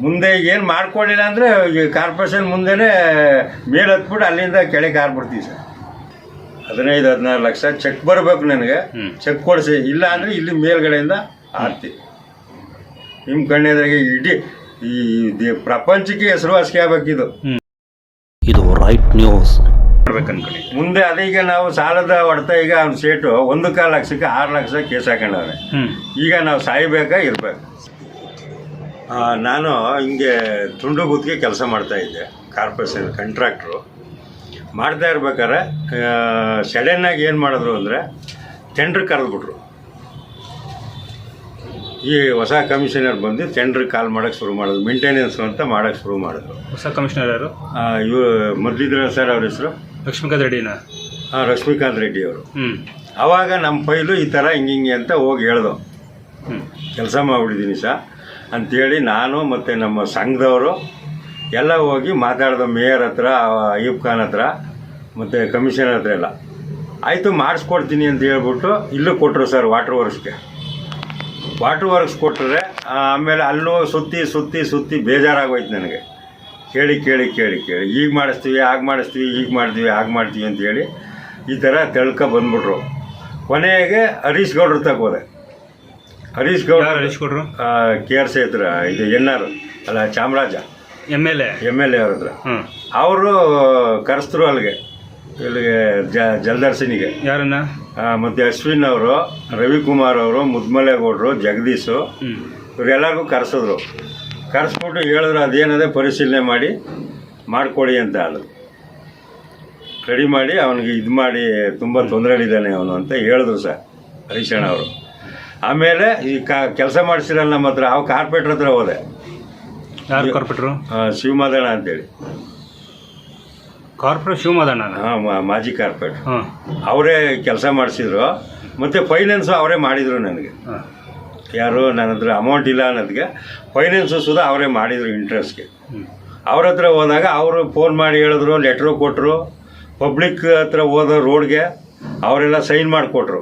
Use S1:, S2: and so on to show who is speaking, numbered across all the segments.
S1: ಮುಂದೆ ಏನು ಮಾಡ್ಕೊಳ್ಳಿಲ್ಲ ಅಂದರೆ ಕಾರ್ಪೊರೇಷನ್ ಮುಂದೆನೇ ಮೇಲೆ ಹತ್ಬಿಟ್ಟು ಅಲ್ಲಿಂದ ಕೆಳಗೆ ಹಾರ್ಬಿಡ್ತೀವಿ ಸರ್. ಹದಿನೈದು ಹದಿನಾರು ಲಕ್ಷ ಚೆಕ್ ಬರಬೇಕು ನನಗೆ. ಚೆಕ್ ಕೊಡಿಸಿ. ಇಲ್ಲ ಅಂದರೆ ಇಲ್ಲಿ ಮೇಲ್ಗಡೆಯಿಂದ ಆರ್ತೀವಿ ನಿಮ್ಮ ಕಣ್ಣೆದ್ರಾಗೆ ಇಡೀ ಈ ದೇ- ಪ್ರಪಂಚಕ್ಕೆ ಹೆಸರುವಾಸಿ ಆಗ್ಬೇಕಿದು
S2: ಇದು. ರೈಟ್ ನ್ಯೂಸ್
S1: ಮುಂದೆ ಅದೀಗ ನಾವು ಸಾಲದ ಹೊಡೆತ ಈಗ ಅವ್ನ ಸೇಟು ಒಂದು ಕಾಲು ಲಕ್ಷಕ್ಕೆ ಆರು ಲಕ್ಷ ಕೇಸ್ ಹಾಕೊಂಡವ್ರೆ ಈಗ ನಾವು ಸಾಯ್ಬೇಕಾ ಇರ್ಬೇಕು. ನಾನು ಹಿಂಗೆ ತುಂಡು ಗುತ್ತಿಗೆ ಕೆಲಸ ಮಾಡ್ತಾ ಇದ್ದೆ. ಕಾರ್ಪೊರೇಷನ್ ಕಂಟ್ರಾಕ್ಟ್ರು ಮಾಡ್ತಾ ಇರ್ಬೇಕಾದ್ರೆ ಸಡನ್ನಾಗಿ ಏನು ಮಾಡಿದ್ರು ಅಂದರೆ ಟೆಂಡ್ರ್ ಕರೆದ್ಬಿಟ್ರು. ಈ ಹೊಸ ಕಮಿಷನರ್ ಬಂದು ಟೆಂಡ್ರ್ ಕಾಲ್ ಮಾಡೋಕ್ಕೆ ಶುರು ಮಾಡಿದ್ರು. ಮೇಂಟೆನೆನ್ಸ್ ಅಂತ ಮಾಡೋಕ್ಕೆ ಶುರು ಮಾಡಿದ್ರು.
S3: ಹೊಸ ಕಮಿಷನರ್ ಯಾರು?
S1: ಇವರು ಮೊದಲಿದ್ರ ಸರ್ ಅವ್ರ ಹೆಸರು.
S3: ಲಕ್ಷ್ಮೀಕಾಂತ್ ರೆಡ್ಡಿನ?
S1: ಲಕ್ಷ್ಮೀಕಾಂತ್ ರೆಡ್ಡಿ ಅವರು.
S3: ಹ್ಞೂ
S1: ಆವಾಗ ನಮ್ಮ ಫೈಲು ಈ ಥರ ಹಿಂಗೆ ಹಿಂಗೆ ಅಂತ ಹೋಗಿ ಹೇಳ್ದು
S3: ಹ್ಞೂ
S1: ಕೆಲಸ ಮಾಡಿಬಿಟ್ಟಿದ್ದೀನಿ ಸಾ ಅಂಥೇಳಿ ನಾನು ಮತ್ತು ನಮ್ಮ ಸಂಘದವರು ಎಲ್ಲ ಹೋಗಿ ಮಾತಾಡಿದ ಮೇಯರ್ ಹತ್ರ, ಅಯ್ಯಬ್ ಖಾನ್ ಹತ್ರ, ಮತ್ತು ಕಮಿಷನರ್ ಹತ್ರ ಎಲ್ಲ. ಆಯಿತು, ಮಾಡಿಸ್ಕೊಡ್ತೀನಿ ಅಂತ ಹೇಳ್ಬಿಟ್ಟು ಇಲ್ಲೂ ಕೊಟ್ಟರು ಸರ್ ವಾಟ್ರ್ ವರ್ಕ್ಸ್ಗೆ. ವಾಟ್ರ್ ವರ್ಕ್ಸ್ ಕೊಟ್ಟರೆ ಆಮೇಲೆ ಅಲ್ಲೂ ಸುತ್ತಿ ಸುತ್ತಿ ಸುತ್ತಿ ಬೇಜಾರಾಗೋಯ್ತು ನನಗೆ. ಕೇಳಿ ಕೇಳಿ ಕೇಳಿ ಕೇಳಿ. ಈಗ ಮಾಡಿಸ್ತೀವಿ, ಆಗ ಮಾಡಿಸ್ತೀವಿ, ಈಗ ಮಾಡ್ತೀವಿ, ಆಗ ಮಾಡ್ತೀವಿ ಅಂತ ಹೇಳಿ ಈ ಥರ ತಳ್ಕ ಬಂದ್ಬಿಟ್ರು. ಕೊನೆಗೆ ಹರೀಶ್ ಗೌಡ್ರ ತಗ ಹೋದೆ ಹರೀಶ್ ಗೌಡ
S3: ಯಾರು ಹರೀಶ್ ಕೊಟ್ರು
S1: ಕೆ ಆರ್ ಸಿ ಹತ್ರ ಇದು ಎನ್ ಆರ್ ಅಲ್ಲ Chamaraja.
S3: M L A.
S1: M L A ಅವ್ರ ಹತ್ರ. ಅವರು ಕರೆಸ್ತರು ಅಲ್ಲಿಗೆ ಇಲ್ಲಿಗೆ ಜ ಜಲ್ದರ್ಶನಿಗೆ.
S3: ಯಾರನ್ನ?
S1: ಮತ್ತು ಅಶ್ವಿನ್ ಅವರು ರವಿಕುಮಾರ್ ಅವರು ಮುದ್ಮಲೇಗೌಡರು ಜಗದೀಶು
S3: ಹ್ಮ್.
S1: ಇವರೆಲ್ಲರಿಗೂ ಕರೆಸಿದ್ರು. ಕರೆಸ್ಬಿಟ್ಟು ಹೇಳಿದ್ರು ಅದೇನದೆ ಪರಿಶೀಲನೆ ಮಾಡಿ ಮಾಡಿಕೊಡಿ ಅಂತ ಅದು ರೆಡಿ ಮಾಡಿ ಅವನಿಗೆ ಇದು ಮಾಡಿ ತುಂಬ ತೊಂದರೆಗಳಿದ್ದಾನೆ ಅವನು ಅಂತ ಹೇಳಿದ್ರು ಸರ್ ಹರೀಶಣ್ಣ ಅವರು. ಆಮೇಲೆ ಈ ಕಾ ಕೆಲಸ ಮಾಡಿಸಿರಲ್ಲ ನಮ್ಮ ಹತ್ರ ಅವ ಕಾರ್ಪೆಟ್ರ್ ಹತ್ರ ಹೋದೆ.
S3: ಯಾರು ಕಾರ್ಪೊರೇಟ್ರು
S1: ಆ, ಶಿವಮಾದಣ್ಣ ಅಂತೇಳಿ.
S3: ಕಾರ್ಪೊರೇಟ್ ಶಿವಮಾದಣ್ಣ
S1: ಹಾಂ ಮಾಜಿ ಕಾರ್ಪೆಟ್
S3: ಹಾಂ.
S1: ಅವರೇ ಕೆಲಸ ಮಾಡಿಸಿದ್ರು. ಮತ್ತು ಫೈನಾನ್ಸು ಅವರೇ ಮಾಡಿದರು ನನಗೆ. ಯಾರು ನನ್ನ ಹತ್ರ ಅಮೌಂಟ್ ಇಲ್ಲ ಅನ್ನೋದಕ್ಕೆ ಫೈನಾನ್ಸು ಸುದ ಅವರೇ ಮಾಡಿದರು ಇಂಟ್ರೆಸ್ಟ್ಗೆ ಅವ್ರ ಹತ್ರ ಹೋದಾಗ ಅವರು ಫೋನ್ ಮಾಡಿ ಹೇಳಿದ್ರು ಲೆಟ್ರು ಕೊಟ್ಟರು ಪಬ್ಲಿಕ್ ಹತ್ರ ಹೋದ ರೋಡ್ಗೆ ಅವರೆಲ್ಲ ಸೈನ್ ಮಾಡಿಕೊಟ್ರು.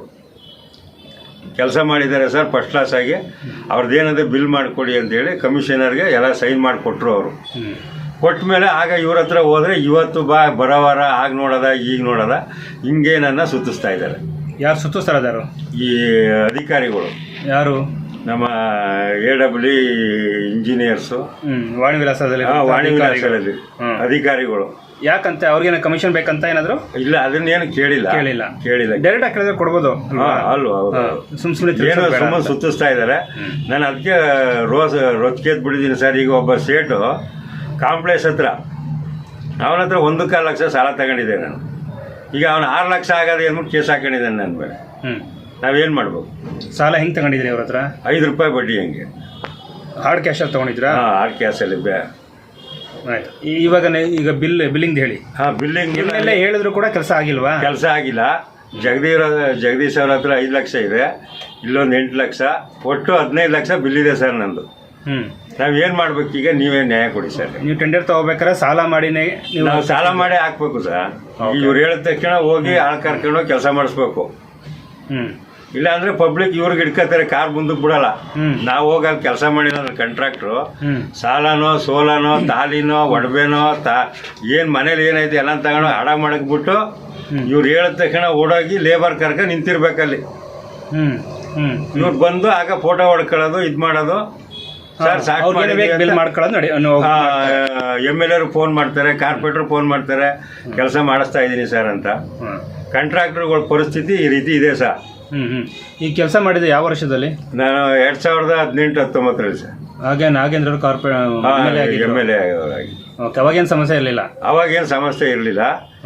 S1: ಕೆಲಸ ಮಾಡಿದ್ದಾರೆ ಸರ್ ಫಸ್ಟ್ ಕ್ಲಾಸ್ ಆಗಿ. ಅವ್ರದ್ದೇನದೆ ಬಿಲ್ ಮಾಡಿಕೊಡಿ ಅಂತೇಳಿ ಕಮಿಷನರ್ಗೆ ಎಲ್ಲ ಸೈನ್ ಮಾಡಿಕೊಟ್ರು ಅವರು. ಕೊಟ್ಟ ಮೇಲೆ ಆಗ ಇವ್ರ ಹತ್ರ ಹೋದ್ರೆ ಇವತ್ತು ಬಾ ಬರವಾರ ಆಗ ನೋಡೋದ ಈಗ ನೋಡೋದ ಹಿಂಗೆ ನನ್ನ ಸುತ್ತಿಸ್ತಾ ಇದ್ದಾರೆ.
S3: ಯಾರು ಸುತ್ತಿಸ್ತಾರ ಇದ್ದಾರೆ
S1: ಈ ಅಧಿಕಾರಿಗಳು.
S3: ಯಾರು?
S1: ನಮ್ಮ ಎ ಡಬ್ಲ್ಯೂ ಇಂಜಿನಿಯರ್ಸು
S3: ವಾಣಿ ವಿಲಾಸದಲ್ಲಿ
S1: ವಾಣಿ. ವಿಲಾಸದಲ್ಲಿ ಅಧಿಕಾರಿಗಳು.
S3: ಯಾಕಂತೆ? ಅವ್ರಿಗೇನು ಕಮಿಷನ್ ಬೇಕಂತ ಏನಾದ್ರು?
S1: ಇಲ್ಲ ಅದನ್ನೇನು ಕೇಳಿಲ್ಲ.
S3: ಕೇಳಿಲ್ಲ.
S1: ಕೇಳಿಲ್ಲ.
S3: ಡೈರೆಕ್ಟ್ ಆಗಿ ಕೇಳಿದ್ರೆ ಕೊಡ್ಬೋದು
S1: ಹಾ, ಅಲ್ವಾ ಹೌದು,
S3: ಹಾ, ಸುಮ್ ಸುಮ್ನೆ
S1: ಏನೋ
S3: ತಿರ್ಗ್ಸೋದ್ ಬೇಡ
S1: ಸುಮ್ಮನೆ
S3: ಅಂತ.
S1: ಸುತ್ತಿಸ್ತಾ ಇದ್ದಾರೆ ನಾನು ಅದಕ್ಕೆ ರೋಸ್ ರೊಚ್ಕೆದ್ ಬಿಡಿದ್ದೀನಿ ಸರ್. ಈಗ ಒಬ್ಬ ಸೇಟು ಕಾಂಪ್ಲೆಕ್ಸ್ ಹತ್ರ ಅವನ ಹತ್ರ ಒಂದು ಕಾಲು ಲಕ್ಷ ಸಾಲ ತಗೊಂಡಿದ್ದೆ ನಾನು. ಈಗ ಅವನು ಆರು ಲಕ್ಷ ಆಗೋದೇ ಅಂದ್ಬಿಟ್ಟು ಕೇಸ್ ಹಾಕೊಂಡಿದ್ದಾನೆ ನನ್ನ ಮೇಲೆ.
S3: ಹ್ಮ್.
S1: ನಾವೇನು ಮಾಡ್ಬೇಕು?
S3: ಸಾಲ ಹೆಂಗೆ ತಗೊಂಡಿದ್ರಿ ಅವ್ರ ಹತ್ರ?
S1: ಐದು ರೂಪಾಯಿ ಬಡ್ಡಿ ಹೆಂಗೆ.
S3: ಹಾರ್ಡ್ ಕ್ಯಾಶ್ ಅಲ್ಲಿ ತಗೊಂಡಿದ್ರಾ
S1: ಹಾಂ ಹಾರ್ಡ್ ಕ್ಯಾಸಲ್ಲಿ ಬೇ
S3: ಈ- ಇವಾಗ ನೆ- ಈಗ ಬಿಲ್ ಬಿಲ್ಲಿಂಗ್ ಹೇಳಿ.
S1: ಹಾಂ ಬಿಲ್ಲಿಂಗ್
S3: ಇಲ್ಲೆಲ್ಲ ಹೇಳಿದ್ರು ಕೂಡ ಕೆಲಸ ಆಗಿಲ್ವಾ?
S1: ಕೆಲಸ ಆಗಿಲ್ಲ. ಜಗದೀರ ಜಗದೀಶ್ ಅವ್ರ ಹತ್ರ ಐದು ಲಕ್ಷ ಇದೆ. ಇಲ್ಲೊಂದು ಎಂಟು ಲಕ್ಷ. ಒಟ್ಟು ಹದಿನೈದು ಲಕ್ಷ ಬಿಲ್ಲಿದೆ ಇದೆ ಸರ್ ನಂದು.
S3: ಹ್ಮ್.
S1: ನಾವು ಏನು ಮಾಡ್ಬೇಕು ಈಗ? ನೀವೇ ನ್ಯಾಯ ಕೊಡಿ ಸರ್.
S3: ನೀವು ಟೆಂಡರ್ ತಗೋಬೇಕಾದ್ರೆ ಸಾಲ ಮಾಡಿನೇ ನೀವು
S1: ನಾವು ಸಾಲ ಮಾಡಿ ಹಾಕ್ಬೇಕು ಸರ್. ಇವ್ರು ಹೇಳಿದ ತಕ್ಷಣ ಹೋಗಿ ಆಳ್ ಕರ್ಕೊಂಡು ಕೆಲಸ ಮಾಡಿಸ್ಬೇಕು.
S3: ಹ್ಮ್.
S1: ಇಲ್ಲ ಅಂದ್ರೆ ಪಬ್ಲಿಕ್ ಇವ್ರಿಗೆ ಇಟ್ಕೋತಾರೆ ಕಾರ್ ಮುಂದಕ್ಕೆ ಬಿಡಲ್ಲ. ನಾವು ಹೋಗಿ ಅಲ್ಲಿ ಕೆಲಸ ಮಾಡಿಲ್ಲ ಕಾಂಟ್ರಾಕ್ಟ್ರು
S3: ಹ್ಮ್.
S1: ಸಾಲನೋ ಸೋಲನೋ ತಾಲಿನೋ ಒಡವೆನೋ ತಾ ಏನು ಮನೇಲಿ ಏನೈತೆ ಎಲ್ಲ ತಗೊಂಡು ಹಡ ಮಾಡಕ್ಬಿಟ್ಟು. ಇವ್ರು ಹೇಳಿದ ತಕ್ಷಣ ಓಡೋಗಿ ಲೇಬರ್ ಕರ್ಕ ನಿಂತಿರ್ಬೇಕಲ್ಲಿ ಇವ್ರು ಬಂದು ಆಗ ಫೋಟೋ ಹೊಡ್ಕೊಳ್ಳೋದು ಇದು ಮಾಡೋದು. ಸರ್ ಸಾಕು ಎಂ ಎಲ್ ಎರು ಫೋನ್ ಮಾಡ್ತಾರೆ ಕಾರ್ಪೊರೇಟರ್ ಫೋನ್ ಮಾಡ್ತಾರೆ ಕೆಲಸ ಮಾಡಿಸ್ತಾ ಇದ್ದೀನಿ ಸರ್ ಅಂತ. ಕಾಂಟ್ರಾಕ್ಟರ್ಗಳ ಪರಿಸ್ಥಿತಿ ಈ ರೀತಿ ಇದೆ ಸರ್.
S3: ಹ್ಮ್ ಹ್ಮ್. ಈ ಕೆಲಸ ಮಾಡಿದ ಯಾವ ವರ್ಷದಲ್ಲಿ?
S1: ನಾನು ಎರಡ್ ಸಾವಿರದ ಹದಿನೆಂಟು ಹತ್ತೊಂಬತ್ತರಲ್ಲಿ ಸರ್.
S3: ಹಾಗೆ Nagendra corporate
S1: M L A
S3: okay ಅವಾಗೇನು ಸಮಸ್ಯೆ ಇರಲಿಲ್ಲ?
S1: ಅವಾಗೇನು ಸಮಸ್ಯೆ ಇರಲಿಲ್ಲ.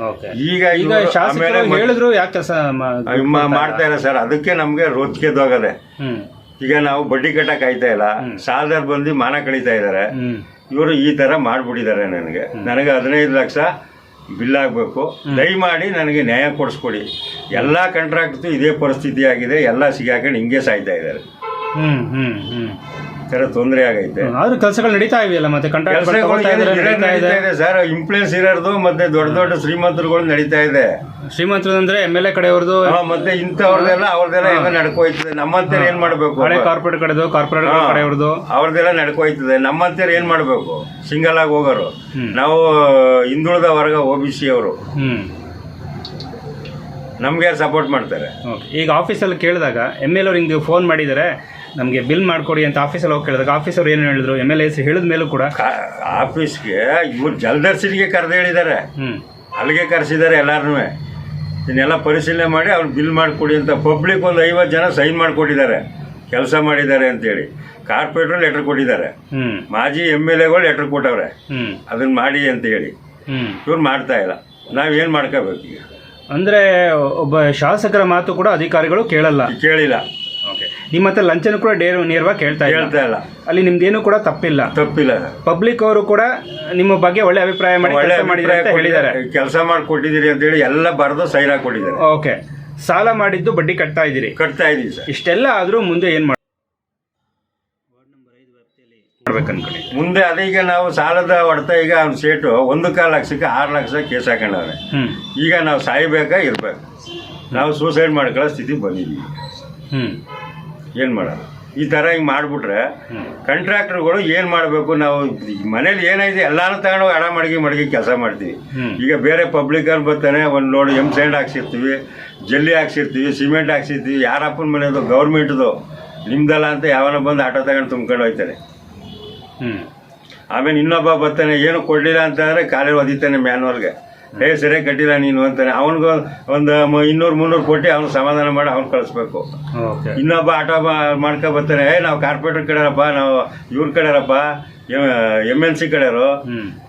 S3: ಓಕೆ
S1: ಈಗ
S3: ಈಗ
S1: ಇವ್ರು
S3: ಶಾಸಕರು
S1: ಆಮೇಲೆ
S3: ಹೇಳಿದ್ರು ಯಾಕೆ ಕೆಲಸ
S1: ಮ- ಮಾಡ್ತಾ ಇಲ್ಲ ಸರ್. ಅದಕ್ಕೆ ನಮಗೆ ರೋಚಿಗೆದೋಗದೆ
S3: ಹ್ಮ್.
S1: ಈಗ ನಾವು ಬಡ್ಡಿ ಕಟ್ಟಕ್ ಆಯ್ತಾ ಇಲ್ಲ. ಸಾಲದಾರ್ ಬಂದು ಮಾನ ಕಳೀತಾ ಇದ್ದಾರೆ ಇವರು ಈ ತರ ಮಾಡ್ಬಿಟ್ಟಿದ್ದಾರೆ ನನಗೆ. ನನಗೆ ಹದಿನೈದು ಲಕ್ಷ ಬಿಲ್ ಆಗಬೇಕು. ದಯಮಾಡಿ ನನಗೆ ನ್ಯಾಯ ಕೊಡಿಸ್ಕೊಡಿ. ಎಲ್ಲ ಕಾಂಟ್ರಾಕ್ಟ್ದು ಇದೇ ಪರಿಸ್ಥಿತಿ ಆಗಿದೆ ಎಲ್ಲ ಸಿಗಾಕೊಂಡು ಹಿಂಗೆ ಸಾಯ್ತಾ ಇದ್ದಾರೆ.
S3: ಹ್ಞೂ ಹ್ಞೂ ಹ್ಮ್.
S1: ಥರ ತೊಂದರೆ ಆಗೈತೆ.
S3: ಆದ್ರೂ ಕೆಲಸಗಳು ನಡೀತಾ ಇದೆಯಲ್ಲ ಮತ್ತೆ ಕಾಂಟ್ರಾಕ್ಟ್
S1: ಸರ್ ಇಂಪ್ಲೇನ್ಸ್ ಇರೋದು ಮತ್ತೆ ದೊಡ್ಡ ದೊಡ್ಡ ಶ್ರೀಮಂತರುಗಳು ನಡೀತಾ ಇದೆ.
S3: ಶ್ರೀಮಂತರು ಅಂದ್ರೆ ಎಂ ಎಲ್ ಎ ಕಡೆಯವ್ರದ್ದು
S1: ಮತ್ತೆ ಇಂಥವ್ರದೆಲ್ಲ ಅವ್ರದೆಲ್ಲ ಹೆಂಗ ನಡ್ಕೋಯ್ತದೆ. ನಮ್ಮಂತೇರ್ ಏನ್ ಮಾಡ್ಬೇಕು?
S3: ಹಳೆ ಕಾರ್ಪೊರೇಟ್ ಕಡೆದು ಕಾರ್ಪೊರೇಟ್. ಕಡೆಯವ್ರದ್ದು.
S1: ಅವ್ರದೆಲ್ಲ ನಡ್ಕೋಯ್ತದೆ. ನಮ್ಮಂತೇರ್ ಏನ್ ಮಾಡ್ಬೇಕು? ಸಿಂಗಲ್ ಆಗಿ ಹೋಗೋರು. ನಾವು ಹಿಂದುಳಿದ ವರ್ಗ ಒ ಬಿ ಸಿ ಅವರು. ನಮ್ಗೆ ಸಪೋರ್ಟ್ ಮಾಡ್ತಾರೆ?
S3: ಈಗ ಆಫೀಸಲ್ಲಿ ಕೇಳಿದಾಗ ಎಂ ಎಲ್ ಅವ್ರು ಹಿಂಗೆ ಫೋನ್ ಮಾಡಿದ್ದಾರೆ ನಮಗೆ ಬಿಲ್ ಮಾಡಿಕೊಡಿ ಅಂತ ಆಫೀಸಲ್ಲಿ ಹೋಗಿ ಕೇಳಿದಾಗ ಆಫೀಸರ್ ಏನು ಹೇಳಿದ್ರು? ಎಂ ಎಲ್ ಎ ಹೇಳಿದ ಮೇಲೂ ಕೂಡ.
S1: ಆಫೀಸ್ಗೆ ಇವ್ರು ಜಲದರ್ಶಿನಿಗೆ ಕರೆದು ಹೇಳಿದ್ದಾರೆ.
S3: ಹ್ಞೂ
S1: ಅಲ್ಲಿಗೆ ಕರೆಸಿದ್ದಾರೆ ಎಲ್ಲಾರನ್ನೂ ಇದನ್ನೆಲ್ಲ ಪರಿಶೀಲನೆ ಮಾಡಿ ಅವ್ರು ಬಿಲ್ ಮಾಡಿಕೊಡಿ ಅಂತ ಪಬ್ಲಿಕ್ ಒಂದು ಐವತ್ತು ಜನ ಸೈನ್ ಮಾಡಿಕೊಟ್ಟಿದ್ದಾರೆ. ಕೆಲಸ ಮಾಡಿದ್ದಾರೆ ಅಂತೇಳಿ. ಕಾರ್ಪೊರೇಟ್ರು ಲೆಟ್ರ್ ಕೊಟ್ಟಿದ್ದಾರೆ.
S3: ಹ್ಞೂ
S1: ಮಾಜಿ ಎಂ ಎಲ್ ಎಗಳು ಲೆಟ್ರ್ ಕೊಟ್ಟವ್ರೆ.
S3: ಹ್ಞೂ
S1: ಅದನ್ನ ಮಾಡಿ ಅಂತ ಹೇಳಿ
S3: ಹ್ಞೂ
S1: ಇವ್ರು ಮಾಡ್ತಾ ಇಲ್ಲ. ನಾವೇನು ಮಾಡ್ಕೋಬೇಕು ಈಗ?
S3: ಅಂದರೆ ಒಬ್ಬ ಶಾಸಕರ ಮಾತು ಕೂಡ ಅಧಿಕಾರಿಗಳು ಕೇಳಲ್ಲ.
S1: ಕೇಳಿಲ್ಲ.
S3: ನಿಮ್ಮ ಹತ್ರ ಲಂಚನ ಕೂಡ ಡೇರ್ ನೇರವಾಗಿ ಕೇಳ್ತಾ ಇಲ್ಲ.
S1: ಕೇಳ್ತಾ ಇಲ್ಲ.
S3: ಅಲ್ಲಿ ನಿಮ್ದೇನು ಕೂಡ ತಪ್ಪಿಲ್ಲ.
S1: ತಪ್ಪಿಲ್ಲ. ಸರ್
S3: ಪಬ್ಲಿಕ್ ಅವರು ಕೂಡ ನಿಮ್ಮ ಬಗ್ಗೆ ಒಳ್ಳೆ ಅಭಿಪ್ರಾಯ ಮಾಡಿ
S1: ಒಳ್ಳೆ
S3: ಕೆಲಸ ಮಾಡಿದ್ದಾರೆ ಅಂತ ಹೇಳಿದ್ದಾರೆ.
S1: ಕೆಲಸ ಅಂತ ಅಂತೇಳಿ ಎಲ್ಲ ಬರೆದು ಸೈನ್ ಕೊಟ್ಟಿದ್ದಾರೆ
S3: ಓಕೆ. ಸಾಲ ಮಾಡಿದ್ದು ಬಡ್ಡಿ ಕಟ್ತಾ ಇದ್ದೀರಿ.
S1: ಕಟ್ತಾ ಇದೀವಿ ಸರ್.
S3: ಇಷ್ಟೆಲ್ಲ ಆದರೂ ಮುಂದೆ ಏನು ಮಾಡಿ ಮಾಡ್ಬೇಕು ಅನ್ಕೊಳ್ಳಿ
S1: ಮುಂದೆ ಅದೀಗ ನಾವು ಸಾಲದ ಹೊಡೆತ ಈಗ ಅವ್ನ ಸೇಟು ಒಂದು ಕಾಲು ಲಕ್ಷಕ್ಕೆ ಆರು ಲಕ್ಷ ಕೇಸ್ ಹಾಕೊಂಡವ್ರೆ.
S3: ಹ್ಮ್.
S1: ಈಗ ನಾವು ಸಾಯ್ಬೇಕಾ ಇರ್ಬೇಕು. ನಾವು ಸೂಸೈಡ್ ಮಾಡ್ಕೊಳ್ಳೋ ಸ್ಥಿತಿ ಬಂದಿದ್ದೀವಿ.
S3: ಹ್ಮ್.
S1: ಏನು ಮಾಡೋದು ಈ ಥರ ಹಿಂಗೆ ಮಾಡ್ಬಿಟ್ರೆ ಕಾಂಟ್ರಾಕ್ಟರ್ಗಳು ಏನು ಮಾಡಬೇಕು? ನಾವು ಮನೇಲಿ ಏನೈತೆ ಎಲ್ಲಾನು ತಗೊಂಡು ಅಡ ಮಡಗಿ ಮಡಗಿ ಕೆಲಸ ಮಾಡ್ತೀವಿ. ಈಗ ಬೇರೆ ಪಬ್ಲಿಕಲ್ಲಿ ಬರ್ತಾನೆ ಒಂದು ನೋಡಿ ಎಂ ಸ್ಯಾಂಡ್ ಹಾಕ್ಸಿರ್ತೀವಿ ಜಲ್ಲಿ ಹಾಕ್ಸಿರ್ತೀವಿ ಸಿಮೆಂಟ್ ಹಾಕ್ಸಿರ್ತೀವಿ ಯಾರಪ್ಪನ ಮನೆಯದು ಗೌರ್ಮೆಂಟ್ದು ನಿಮ್ದಲ್ಲ ಅಂತ ಯಾವನ ಬಂದು ಆಟೋ ತಗೊಂಡು ತುಂಬ್ಕೊಂಡು ಹೋಗ್ತಾನೆ
S3: ಹ್ಮ್.
S1: ಆಮೇಲೆ ಇನ್ನೊಬ್ಬ ಬರ್ತಾನೆ ಏನು ಕೊಡಲಿಲ್ಲ ಅಂತಂದರೆ ಕಾಲೇಜ್ ಒದಿತಾನೆ ಮ್ಯಾನ್ವಲ್ಗೆ ಏ ಸರಿಯಾಗಿ ಕಟ್ಟಿಲ್ಲ ನೀನು ಅಂತಾನೆ. ಅವನಿಗೆ ಒಂದು ಇನ್ನೂರು ಮುನ್ನೂರು ಕೊಟ್ಟು ಅವ್ನು ಸಮಾಧಾನ ಮಾಡಿ ಅವ್ನು ಕಳಿಸ್ಬೇಕು. ಇನ್ನೊಬ್ಬ ಆಟೋ ಮಾಡ್ಕೊ ಬರ್ತಾನೆ. ಏ ನಾವು ಕಾರ್ಪೊರೇಟರ್ ಕಡೆರಪ್ಪ ನಾವು ಇವ್ರ ಕಡೆರಪ್ಪ ಎಂ ಎಲ್ ಸಿ ಕಡೆಯವರು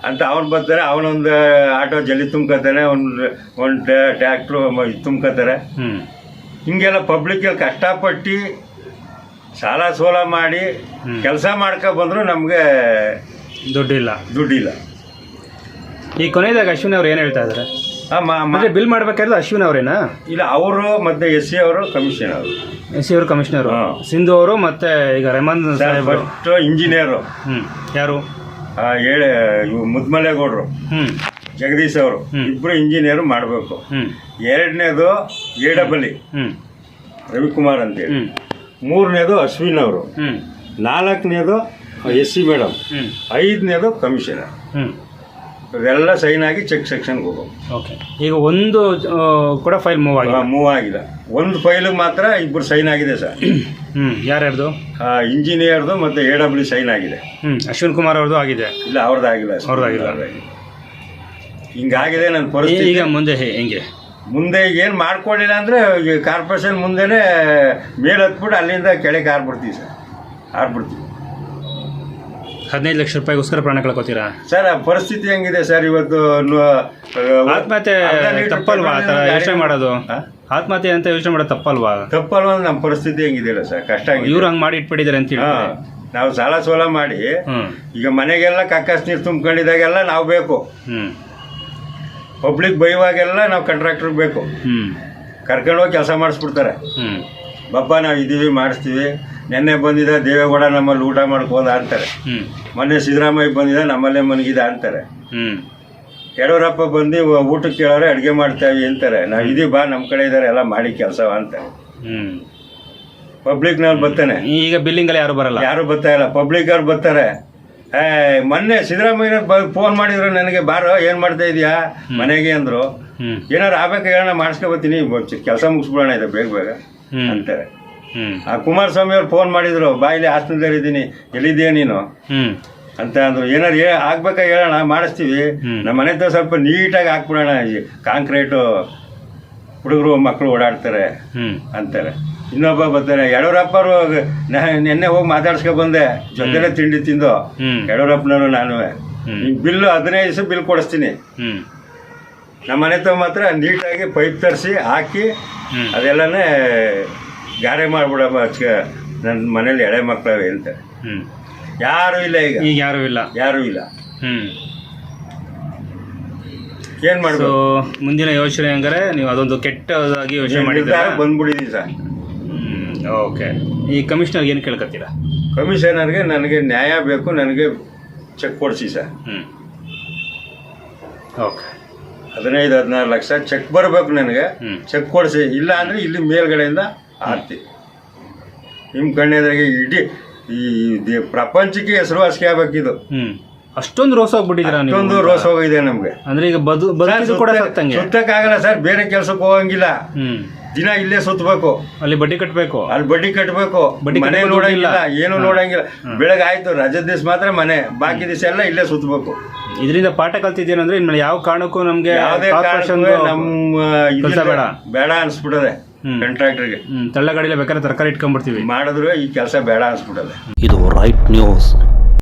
S1: ಅಂತ ಅವ್ನು ಬರ್ತಾರೆ. ಅವನೊಂದು ಆಟೋ ಜಲ್ಲಿ ತುಂಬ್ಕೊತಾನೆ ಒಂದು ಒಂದು ಟ್ಯಾಕ್ಟ್ರು ತುಂಬ್ಕೊತಾರೆ. ಹಿಂಗೆಲ್ಲ ಪಬ್ಲಿಕ್ಕಲ್ಲಿ ಕಷ್ಟಪಟ್ಟು ಸಾಲ ಸೋಲ ಮಾಡಿ ಕೆಲಸ ಮಾಡ್ಕೊ ಬಂದ್ರು ನಮಗೆ
S3: ದುಡ್ಡಿಲ್ಲ.
S1: ದುಡ್ಡಿಲ್ಲ.
S3: ಈ ಕೊನೆಯದಾಗ ಅಶ್ವಿನ್ ಅವ್ರು ಏನು ಹೇಳ್ತಾ ಇದ್ದಾರೆ
S1: ಆ, ಮ- ಮ-
S3: ಅಂದ್ರೆ ಬಿಲ್ ಮಾಡ್ಬೇಕಾದ್ರೆ ಅಶ್ವಿನ್ ಅವರೇನಾ?
S1: ಇಲ್ಲ ಅವರು ಮತ್ತೆ ಎಸ್ ಸಿ ಅವರು ಕಮಿಷನ್ ಅವರು.
S3: ಎಸ್ ಸಿ ಅವರು ಕಮಿಷನರ್.
S1: ಹಾ.
S3: ಸಿಂಧು ಅವರು ಮತ್ತೆ ಈಗ ರೆಮನ್ ಸಾಹೇಬರು
S1: ಫಸ್ಟ್ ಇಂಜಿನಿಯರು
S3: ಹ್ಮ್. ಯಾರು?
S1: ಹೇಳಿ ಇವು ಮುದ್ಮಲೇಗೌಡರು.
S3: ಹ್ಮ್.
S1: ಜಗದೀಶ್ ಅವರು.
S3: ಹ್ಮ್.
S1: ಇಬ್ಬರು ಇಂಜಿನಿಯರ್ ಮಾಡಬೇಕು.
S3: ಹ್ಮ್.
S1: ಎರಡನೇದು ಎ ಡಬಲ್ ಇ
S3: ಹ್ಮ್.
S1: ರವಿಕುಮಾರ್ ಅಂತೇಳಿ
S3: ಹ್ಮ್.
S1: ಮೂರನೇದು ಅಶ್ವಿನ್ ಅವರು.
S3: ಹ್ಮ್.
S1: ನಾಲ್ಕನೇದು ಎಸ್ ಸಿ ಮೇಡಮ್.
S3: ಹ್ಮ್.
S1: ಐದನೇದು ಕಮಿಷನರ್.
S3: ಹ್ಮ್.
S1: ಇವೆಲ್ಲ ಸೈನ್ ಆಗಿ ಚೆಕ್ ಸೆಕ್ಷನ್ಗೆ ಹೋಗೋದು.
S3: ಓಕೆ ಈಗ ಒಂದು ಆ, ಕೂಡ ಫೈಲ್ ಮೂವ್ ಆಗಿದೆ.
S1: ಮೂವ್ ಆಗಿಲ್ಲ ಒಂದು ಫೈಲಿಗೆ ಮಾತ್ರ ಇಬ್ಬರು ಸೈನ್ ಆಗಿದೆ ಸರ್.
S3: ಹ್ಮ್ ಯಾರ್ಯಾರ್ದು?
S1: ಇಂಜಿನಿಯರ್ದು ಮತ್ತು ಎ ಡಬ್ಲ್ಯೂ ಸೈನ್ ಆಗಿದೆ.
S3: ಹ್ಞೂ ಅಶ್ವಿನ್ ಕುಮಾರ್ ಅವ್ರದ್ದು ಆಗಿದೆ.
S1: ಇಲ್ಲ ಅವ್ರದ್ದು ಆಗಿಲ್ಲ ಸರ್.
S3: ಅವ್ರದ್ದಾಗಿಲ್ಲ.
S1: ಹಿಂಗಾಗಿದೆ ನನ್ನ
S3: ಈ-
S1: ಪರಿಸ್ಥಿತಿ.
S3: ಈಗ ಮುಂದೆ ಹೇ- ಹೆಂಗೆ?
S1: ಮುಂದೆ ಏನು ಮಾಡ್ಕೊಂಡಿಲ್ಲ ಅಂದರೆ ಕಾರ್ಪೊರೇಷನ್ ಮುಂದೆನೇ ಮೇಲೆ ಹತ್ಬಿಟ್ಟು ಅಲ್ಲಿಂದ ಕೆಳಗೆ ಹಾರ್ಬಿಡ್ತೀವಿ ಸರ್. ಹಾರ್ಬಿಡ್ತೀವಿ
S3: ಹದಿನೈದು ಲಕ್ಷ ರೂಪಾಯಿಗೋಸ್ಕರ ಪ್ರಾಣ ಕಳ್ಕೊತೀರಾ?
S1: ಸರ್ ಆ ಪರಿಸ್ಥಿತಿ ಹೆಂಗಿದೆ ಸರ್ ಇವತ್ತು ನು- ಆ,
S3: ಆತ್ಮಹತ್ಯೆ ತಪ್ಪಲ್ವಾ? ಆ ಥರ ಯೋಚನೆ ಮಾಡೋದು? ಆತ್ಮಹತ್ಯೆ ಅಂತ ಯೋಚನೆ ಮಾಡೋದು ತಪ್ಪಲ್ವಾ?
S1: ತಪ್ಪಲ್ವ ನಮ್ಮ ಪರಿಸ್ಥಿತಿ ಹೆಂಗಿದೆಯಲ್ಲ ಸರ್? ಕಷ್ಟ.
S3: ಇವ್ರು ಹಂಗೆ ಮಾಡಿ ಇಟ್ಬಿಟ್ಟಿದ್ದಾರೆ ಅಂತ
S1: ಹಾ
S3: ಹೇಳಿ
S1: ನಾವು ಸಾಲ ಸೋಲ ಮಾಡಿ
S3: ಹ್ಮ್.
S1: ಈಗ ಮನೆಗೆಲ್ಲ ಕಕ್ಕಸ್ ನೀರು ತುಂಬ್ಕೊಂಡಿದ್ದಾಗೆಲ್ಲ ನಾವು ಬೇಕು.
S3: ಹ್ಮ್.
S1: ಪಬ್ಲಿಕ್ ಬೈವಾಗೆಲ್ಲ ನಾವು ಕಂಟ್ರಾಕ್ಟರ್ ಬೇಕು.
S3: ಹ್ಮ್.
S1: ಕರ್ಕೊಂಡು ಹೋಗಿ ಕೆಲಸ ಮಾಡಿಸ್ಬಿಡ್ತಾರೆ.
S3: ಹ್ಮ್.
S1: ಬಪ್ಪ ನಾವು ಇದೀವಿ ಮಾಡಿಸ್ತೀವಿ. ನೆನ್ನೆ ಬಂದಿದ್ದ ದೇವೇಗೌಡ ನಮ್ಮಲ್ಲಿ ಊಟ ಮಾಡ್ಕೋದ ಅಂತಾರೆ. ಮೊನ್ನೆ ಸಿದ್ದರಾಮಯ್ಯ ಬಂದಿದ್ದ ನಮ್ಮಲ್ಲೇ ಮನಗಿದ ಅಂತಾರೆ. ಯಡಿಯೂರಪ್ಪ ಬಂದು ಊಟಕ್ಕೆ ಕೇಳೋರೆ ಅಡುಗೆ ಮಾಡ್ತೇವೆ ಅಂತಾರೆ. ನಾವು ಇದೀವಿ ಬಾ ನಮ್ಮ ಕಡೆ ಇದ್ದಾರೆ ಎಲ್ಲ ಮಾಡಿ ಕೆಲಸ ಅಂತಾರೆ
S3: ಹ್ಮ್.
S1: ಪಬ್ಲಿಕ್ನವ್ರು ಬರ್ತಾನೆ.
S3: ಈಗ ಬಿಲ್ಲಿಂಗಲ್ಲಿ ಯಾರು ಬರಲ್ಲ?
S1: ಯಾರು ಬರ್ತಾ ಇಲ್ಲ. ಪಬ್ಲಿಕ್ ಅವ್ರು ಬರ್ತಾರೆ. ಏ ಮೊನ್ನೆ ಸಿದ್ದರಾಮಯ್ಯ ಫೋನ್ ಮಾಡಿದ್ರು ನನಗೆ ಬಾರೋ ಏನು ಮಾಡ್ತಾ ಇದೀಯಾ? ಮನೆಗೆ ಅಂದರು. ಏನಾರು ಆಗ್ಬೇಕು ಹೇಳೋಣ ಮಾಡಿಸ್ಕೊಬತ್ತೀನಿ ಕೆಲಸ ಮುಗಿಸ್ಬಿಡೋಣ ಇದೆ ಬೇಗ ಬೇಗ. ಅಂತಾರೆ. ಆ ಕುಮಾರಸ್ವಾಮಿ ಅವ್ರು ಫೋನ್ ಮಾಡಿದ್ರು ಬಾಯಿಲಿ ಹಾಸ್ಪಿಟಲ್ ಇದ್ದೀನಿ ಎಲ್ಲಿದ್ದೀಯ ನೀನು? ಅಂತ ಅಂದ್ರು. ಏನಾರು ಏ ಆಗ್ಬೇಕಾ ಹೇಳೋಣ ಮಾಡಿಸ್ತೀವಿ. ನಮ್ಮ ಮನೆ ಹತ್ರ ಸ್ವಲ್ಪ ನೀಟಾಗಿ ಹಾಕ್ಬಿಡೋಣ ಈ ಕಾಂಕ್ರೀಟು. ಹುಡುಗರು ಮಕ್ಕಳು ಓಡಾಡ್ತಾರೆ ಅಂತಾರೆ. ಇನ್ನೊಬ್ಬ ಬರ್ತಾರೆ ಯಡಿಯೂರಪ್ಪರು ನಿನ್ನೆ ಹೋಗಿ ಮಾತಾಡ್ಸ್ಕೊ ಬಂದೆ. ಜೊತೆಲೆ ತಿಂಡಿ ತಿಂದು. ಯಡಿಯೂರಪ್ಪನವರು ನಾನು ಬಿಲ್ ಹದಿನೈದು ದಿವಸ ಬಿಲ್ ಕೊಡಿಸ್ತೀನಿ. ನಮ್ಮ ಮನೆ ಹತ್ರ ಮಾತ್ರ ನೀಟಾಗಿ ಪೈಪ್ ತರಿಸಿ ಹಾಕಿ ಅದೆಲ್ಲನೇ ಗಾರೆ ಮಾಡ್ಬಿಡಮ್ಮ ನನ್ನ ಮನೇಲಿ ಎಳೆ ಮಕ್ಕಳವೆ ಅಂತ.
S3: ಹ್ಞೂ
S1: ಯಾರು ಇಲ್ಲ ಈಗ.
S3: ಈಗ ಯಾರು ಇಲ್ಲ.
S1: ಯಾರು ಇಲ್ಲ.
S3: ಹ್ಮ್.
S1: ಏನು ಮಾಡೋದು
S3: ಮುಂದಿನ ಯೋಚನೆ ಹಂಗಾರೆ ನೀವು ಅದೊಂದು ಕೆಟ್ಟದಾಗಿ ಯೋಚನೆ
S1: ಮಾಡಿದ್ರೆ ಬಂದ್ಬಿಡಿದೀನಿ ಸರ್.
S3: ಓಕೆ. ಈ ಕಮಿಷನರ್ಗೆ ಏನು ಕೇಳ್ಕೊತೀರಾ
S1: ಕಮಿಷನರ್ಗೆ ನನಗೆ ನ್ಯಾಯ ಬೇಕು ನನಗೆ ಚೆಕ್ ಕೊಡಿಸಿ ಸರ್.
S3: ಹ್ಞೂ ಓಕೆ.
S1: ಹದಿನೈದು ಹದಿನಾರು ಲಕ್ಷ ಚೆಕ್ ಬರಬೇಕು ನನಗೆ. ಚೆಕ್ ಕೊಡಿಸಿ. ಇಲ್ಲ ಅಂದರೆ ಇಲ್ಲಿ ಮೇಲ್ಗಡೆಯಿಂದ ಆರ್ತಿ. ನಿಮ್ಮ ಕಣ್ಣೆದ್ರಾಗೆ ಇಡೀ ಈ ದೇ- ಪ್ರಪಂಚಕ್ಕೆ ಹೆಸರುವಾಸಿ ಆಗ್ಬೇಕಿದು.
S3: ಹ್ಞೂ ಅಷ್ಟೊಂದು ರೋಸ್ ಹೋಗ್ಬಿಟ್ಟಿದ್ದೀರಾ ನೀವು?
S1: ಅಷ್ಟೊಂದು ರೋಸ್ ಹೋಗಿದೆ ನಮಗೆ.
S3: ಅಂದ್ರೆ ಈಗ ಬದು ಬದುಕಿದ್ದು ಕೂಡ ಸತ್ತಂಗೆ?
S1: ಸುತ್ತಕ್ಕಾಗಲ್ಲ ಸರ್ ಬೇರೆ ಕೆಲ್ಸಕ್ಕೆ ಹೋಗಂಗಿಲ್ಲ.
S3: ಹ್ಮ್.
S1: ದಿನ ಇಲ್ಲೇ ಸುತ್ತಬೇಕು
S3: ಅಲ್ಲಿ ಬಡ್ಡಿ ಕಟ್ಟಬೇಕು
S1: ಅಲ್ಲಿ ಬಡ್ಡಿ ಕಟ್ಟಬೇಕು
S3: ಬಡ್ಡಿ
S1: ಮನೆ ನೋಡಂಗಿಲ್ಲ. ಏನು. ನೋಡಂಗಿಲ್ಲ. ಬೆಳಗ್ಗೆ ಆಯ್ತು ರಜದ ದಿವಸ ಮಾತ್ರ ಮನೆ. ಬಾಕಿ ದಿವಸ ಎಲ್ಲ ಇಲ್ಲೇ ಸುತ್ತಬೇಕು
S3: ಇದರಿಂದ ಪಾಠ ಕಲ್ತಿದ್ದೇನಂದ್ರೆ ಇನ್ಮೇಲೆ ಯಾವ ಕಾರಣಕ್ಕೂ ನಮ್ಗೆ
S1: ಯಾವುದೇ ಕಾರಣಕ್ಕೂ ನಮ್ಮ
S3: ಕೆಲ್ಸ. ಬೇಡ.
S1: ಬೇಡ ಅನ್ಸ್ಬಿಟ್ಟದೆ.
S3: ಹ್ಮ್.
S1: ಕಾಂಟ್ರಾಕ್ಟರ್ಗೆ
S3: ಹ್ಮ್. ತಳ್ಳ ಗಾಡಿಲಿ ಬೇಕಾದ್ರೆ ತರಕಾರಿ ಇಟ್ಕೊಂಡ್ಬಿಡ್ತೀವಿ.
S1: ಮಾಡಿದ್ರೆ ಈ ಕೆಲಸ ಬೇಡ ಅನ್ಸ್ಬಿಡಲ್ಲ
S2: ಇದು ರೈಟ್ ನ್ಯೂಸ್